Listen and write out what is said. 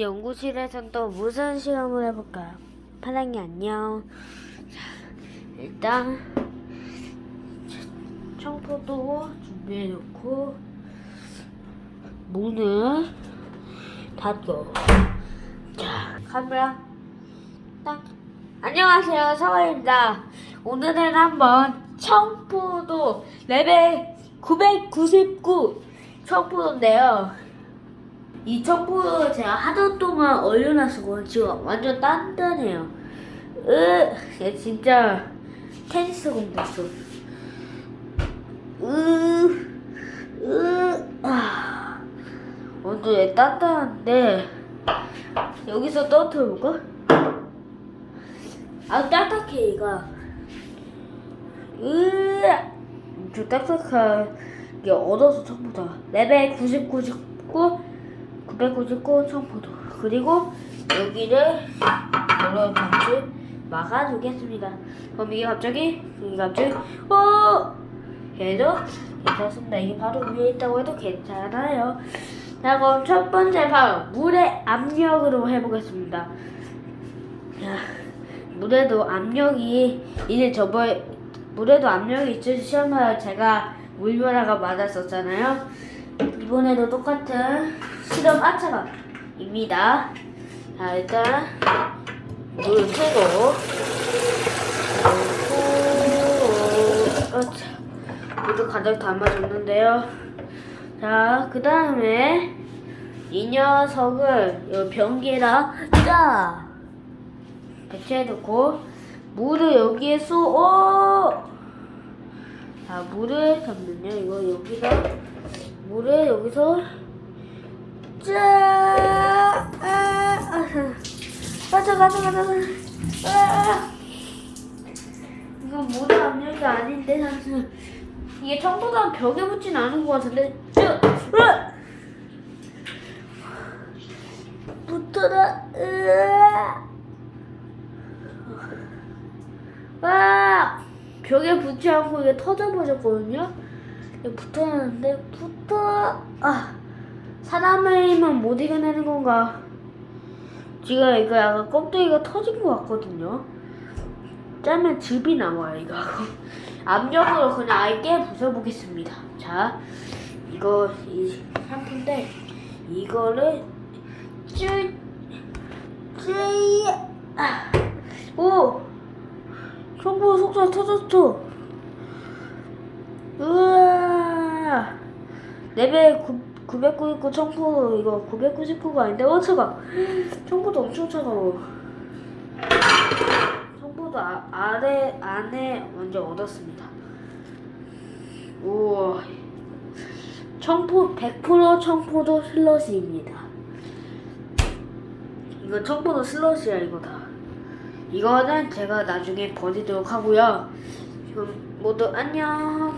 연구실에선 또 무슨 실험을 해볼까요? 파랑이 안녕. 자, 일단 청포도 준비해놓고 문을 닫고 자 카메라 딱 안녕하세요 서울입니다. 오늘은 한번 청포도 레벨 999 청포도인데요. 이 청포도 제가 하루 동안 얼려놨어 지금 완전 단단해요. 으, 얘 진짜 테니스 공 됐어. 으, 으, 아, 완전 얘 단단한데 여기서 떨어뜨려볼까? 아 딱딱해 얘가. 으, 저 딱딱하게 얻어서 청포도 레벨 99, 99 999 청포도 그리고 여기를 여러 같이 막아두겠습니다. 그럼 이게 갑자기 이게 갑자기 어 해도 괜찮습니다. 이게 바로 위에 있다고 해도 괜찮아요. 자 그럼 첫 번째 바로 물의 압력으로 해보겠습니다. 자, 물에도 압력이 이제 저번 물에도 압력이 시험을 제가 물벼락가 맞았었잖아요. 이번에도 똑같은 실험 아차가입니다. 자 일단 물 켜고 넣고 물도 가득 담아줬는데요. 자 그 다음에 이 녀석을 이 변기에다 짜 배치해놓고 물을 여기에 쏘. 오! 자 물을 잠깐만요. 이거 여기다 물을 여기서 짜. 아, 아, 가자 가자 가자 가자. 아. 이건 물의 압력이 아닌데 사실 이게 청보다 벽에 붙진 않은 것 같은데. 짜. 으아! 붙어라. 아! 벽에 붙지 않고 이게 터져버렸거든요. 붙어놨는데 붙어. 아 사람의 힘은 못 이겨내는 건가? 지금 이거 약간 껍데기가 터진 것 같거든요. 짜면 즙이 나와요 이거. 압력으로 그냥 아예 깨 부숴보겠습니다. 자, 이거 이 샴푸인데 이거를 쭈, 쭈, 아, 오, 청구 속살 터졌어. 우와, 레벨 9, 999 청포 이거 999가 아닌데 어 차가. 청포도 엄청 차가워. 청포도 아, 아래 안에 먼저 얻었습니다. 우와. 청포 100% 청포도 슬러시입니다. 이거 청포도 슬러시야 이거 다. 이거는 제가 나중에 버리도록 하고요. 그럼 모두 안녕.